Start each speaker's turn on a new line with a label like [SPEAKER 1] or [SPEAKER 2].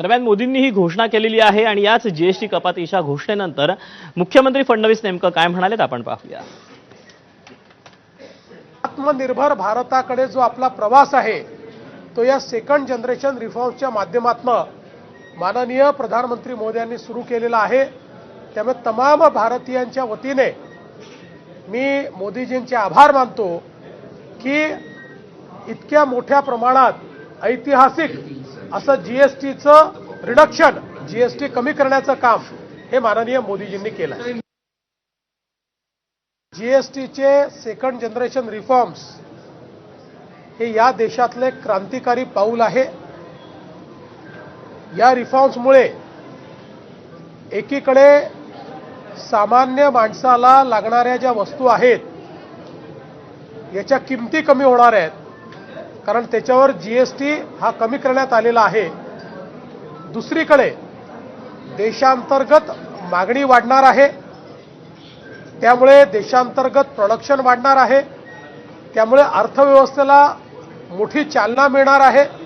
[SPEAKER 1] दरम्यान मोदींनी ही घोषणा केलेली आहे आणि याच जीएसटी कपातीच्या घोषणेनंतर मुख्यमंत्री फडणवीस नेमकं काय म्हणालेत आपण पाहूया.
[SPEAKER 2] आत्मनिर्भर भारताकडे जो आपला प्रवास आहे तो या सेकंड जनरेशन रिफॉर्म्सच्या माध्यमातून माननीय प्रधानमंत्री मोदी सुरू केलेला आहे. त्यामुळे तमाम भारतीयांच्या वतीने मी मोदीजींचे आभार मानतो की इतक्या मोठ्या प्रमाणात ऐतिहासिक असं जीएसटीचं रिडक्शन जीएसटी कमी करण्याचं काम हे माननीय मोदीजींनी केलं जीएसटीचे सेकंड जनरेशन रिफॉर्म्स हे या देशातले क्रांतिकारी पाऊल आहे. या रिफॉर्म्समुळे एकीकडे सामान्य माणसाला लागणाऱ्या ज्या वस्तू आहेत याच्या किमती कमी होणार आहेत कारण त्याच्यावर जीएसटी हा कमी करण्यात आलेला आहे. दुसरीकडे देशांतर्गत मागणी वाढणार आहे. त्यामुळे देशांतर्गत प्रोडक्शन वाढणार आहे. त्यामुळे अर्थव्यवस्थेला मोठी चालना मिळणार आहे.